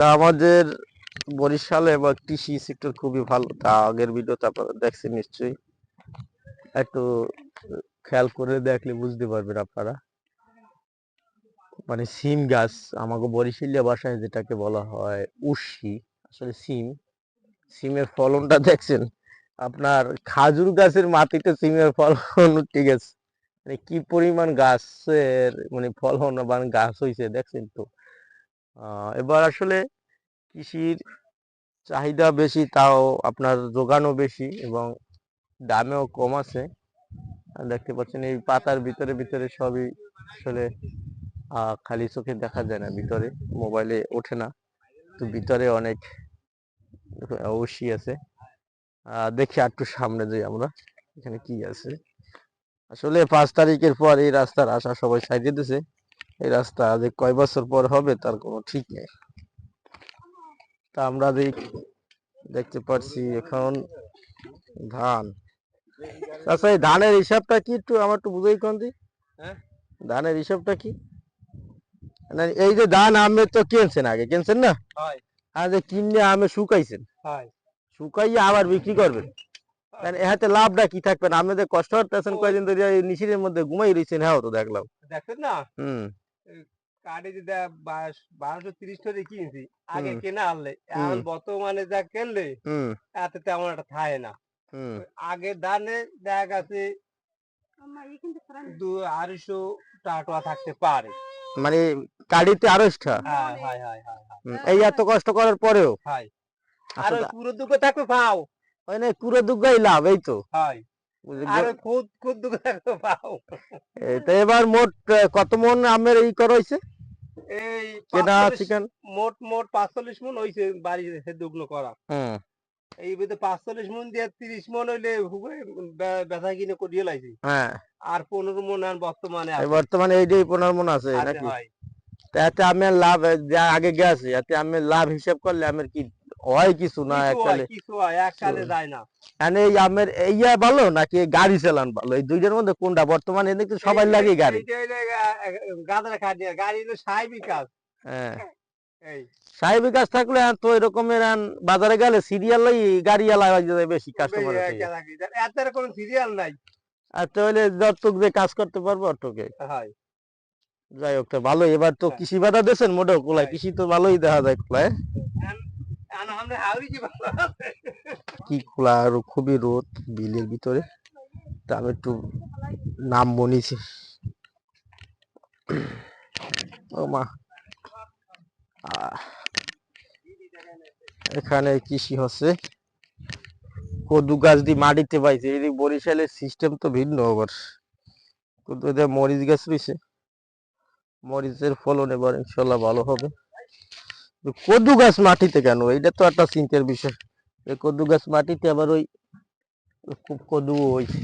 আমাদের বরিশালে বা কৃষি সেক্টর খুবই ভালো। তা আগের ভিডিওতে আপনারা দেখছেন নিশ্চয়ই। একটু খেয়াল করে দেখলে বুঝতে পারবেন আপনারা। মানে সিম গাছ, আমাকে বরিশালিয়া বাসায় যেটাকে বলা হয় উর্শি আসলে সিম। সিমের ফলনটা দেখছেন? আপনার খাজুর গাছের মাটিতে সিমের ফলন ঠিক আছে মানে কি পরিমাণ গাছের মানে ফলন বা গাছ হয়েছে দেখছেন তো? এবার আসলে কৃষির চাহিদা বেশি, তাও আপনার যোগানও বেশি এবং দামেও কম আছে। দেখতে পাচ্ছেন এই পাতার ভিতরে ভিতরে সবই আসলে খালি চোখে দেখা যায় না, ভিতরে মোবাইলে ওঠে না। তো ভিতরে অনেক অবশ্যই আছে। দেখি একটু সামনে যাই আমরা, এখানে কি আছে। আসলে পাঁচ তারিখের পর এই রাস্তার আশা সবাই সাইডে দিছে। এই রাস্তা যে কয় বছর পর হবে তার কোনো ঠিক নেই। তা আমরা দেখ- দেখতে পাচ্ছি এখন ধান। আচ্ছা এই ধানের হিসাবটা কি একটু আমার একটু বুঝাই কোন দি। হ্যাঁ? ধানের হিসাবটা কি? এই যে ধান আমের তো কিনছেন আগে কিনছেন না? হয়। যে কিনে আমে শুকাইছেন। শুকাইয়ে আবার বিক্রি করবেন। এহাতে লাভটা কি থাকবে না? যে কষ্ট ওই- কয়দিন ধরে নিশিরের মধ্যে ঘুমাই রয়েছেন হ্যাঁ তো দেখলাম। দেখছেন না? হুম। কার্ডে যদি বারোশো তিরিশ টাকা কিনছি আগে কেনা আনলে এখন বর্তমানে যা কিনলে হুম। এত তেমন একটা থাকে না। আগে দানে দেখা গেছে দু আড়াইশো টাকা থাকতে পারে। মানে গাড়িতে আড়াইশটা হ্যাঁ হয় হয় হয় হয়, এই এত কষ্ট করার পরেও? হয়। আর পুরো দুঃখ থাকবে পাও ওই না পুরো দুর্গাই লাভ এই তো? হয়। এবার মোট কত মন আমের এই করা হয়েছে? এই কেনা চিকেন? মোট মোট পাঁচচল্লিশ মন হয়েছে বাড়ি দুগ্ন করা। এই বিধে পাঁচচল্লিশ মন দিয়ে তিরিশ মন হইলে হুগে বে- বেচা কিনে করিয়ে লাইছি। হ্যাঁ। আর পনেরো মন আর বর্তমানে বর্তমানে এইটাই পনেরো মন আছে নাকি? হয় তা এতে আমের লাভ আগে গেছে এতে আমের লাভ হিসাব করলে আমের কি হয় কিছু না এককালে কিছু হয় এককালে যায় না। মানে এই আমের এইয়া ভালো নাকি গাড়ি চালান ভালো? এই দুইটার মধ্যে কোনটা? বর্তমানে দেখতে সবাই লাগে গাড়ি। গাদার খাটি গাড়ি হলো সাহেবি কাজ। হ্যাঁ। সাহেবী কাজ থাকলে তো এরকমের বাজারে গেলে সিরিয়াল গাড়ি আলা বেশি কাস্টমার। এত কোনো সিরিয়াল নাই। আর তাহলে যতটুক যে কাজ করতে পারব অতটুকে হয়। যাই হোক তো ভালো এবার তো হ্যাঁ। কৃষি বাধা দিয়েছেন মোটেও কোলায়। হ্যাঁ। কৃষি তো ভালোই দেখা যায় কোলায়। কি খোলা আর খুবই রোদ বিলের ভিতরে। তা আমি একটু নাম বনিছি ও মা। এখানে কৃষি হচ্ছে। কদু গাছ দিয়ে মাটিতে পাইছে এই বরিশালের সিস্টেম তো ভিন্ন আবার। কিন্তু এদের মরিচ গাছ রয়েছে। মরিচের ফলন এবার ইনশাল্লাহ ভালো হবে। কদু গাছ মাটিতে কেন? এটা তো একটা চিন্তার বিষয়। কদু গাছ মাটিতে আবার ওই খুব কদু হয়েছে।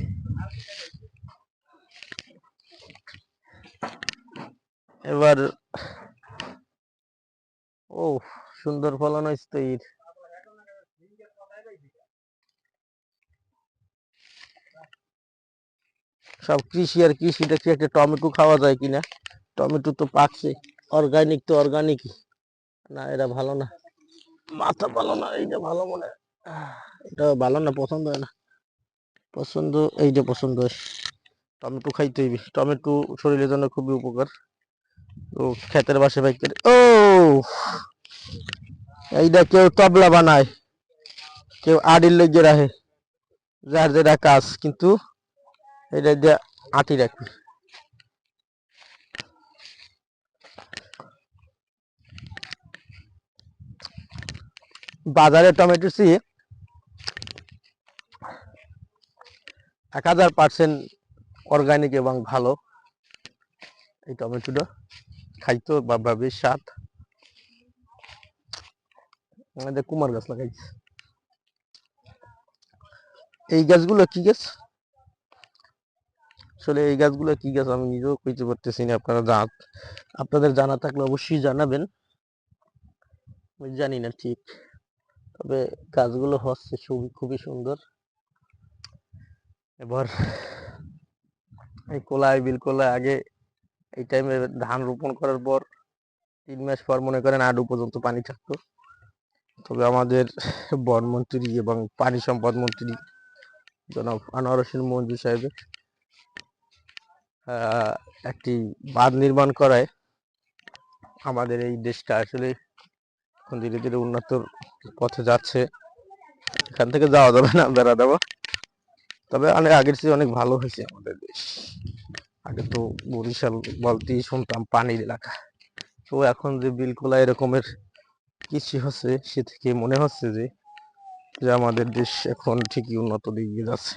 এবার ও, সুন্দর ফলন হয়েছে তো এর। সব কৃষি আর কৃষি দেখছি একটা টমেটো খাওয়া যায় কিনা? টমেটো তো পাকছে। অর্গানিক তো অর্গানিক না, এটা ভালো না। মাথা ভালো না এইটা ভালো মনে এটা ভালো না, পছন্দ হয় না। পছন্দ এইটা পছন্দ। হয় টমেটো খাইতে হইবে। টমেটো শরীরের জন্য খুবই উপকার। তো ক্ষেতের বাসে বাইকের ও! এইটা কেউ তবলা বানায়, কেউ আড়ির লেগে রাখে, যার যেটা কাজ, কিন্তু এটা দিয়ে আটি রাখবে বাজারে টমেটো সি এক হাজার পার্সেন্ট অর্গানিক এবং ভালো। এই টমেটোটা খাইতো বেশ স্বাদ। আমাদের কুমার গাছ লাগাইছে। এই গাছগুলো কি গাছ? আসলে এই গাছগুলো কি গাছ আমি নিজেও কইতে পারতেছি না, আপনারা জান, আপনাদের জানা থাকলে অবশ্যই জানাবেন। আমি জানি না ঠিক। তবে গাছগুলো হচ্ছে খুবই খুবই সুন্দর। এবার এই কোলায় বিল কোলায় আগে এই টাইমে ধান রোপণ করার পর তিন মাস পর মনে করেন আডু পর্যন্ত পানি থাকতো। তবে আমাদের বনমন্ত্রী এবং পানি সম্পদ মন্ত্রী জনাব আনোয়ার হোসেন মঞ্জু সাহেবের একটি বাঁধ নির্মাণ করায় আমাদের এই দেশটা আসলে এখন ধীরে ধীরে উন্নতর পথে যাচ্ছে। এখান থেকে যাওয়া যাবে না, বেড়া দেওয়া। তবে অনেক আগের চেয়ে অনেক ভালো হয়েছে আমাদের দেশ। আগে তো বরিশাল বলতেই শুনতাম পানির এলাকা। তো এখন যে বিলকুলা এরকমের কৃষি হচ্ছে, সে থেকে মনে হচ্ছে যে যে আমাদের দেশ এখন ঠিকই উন্নত দিকে যাচ্ছে।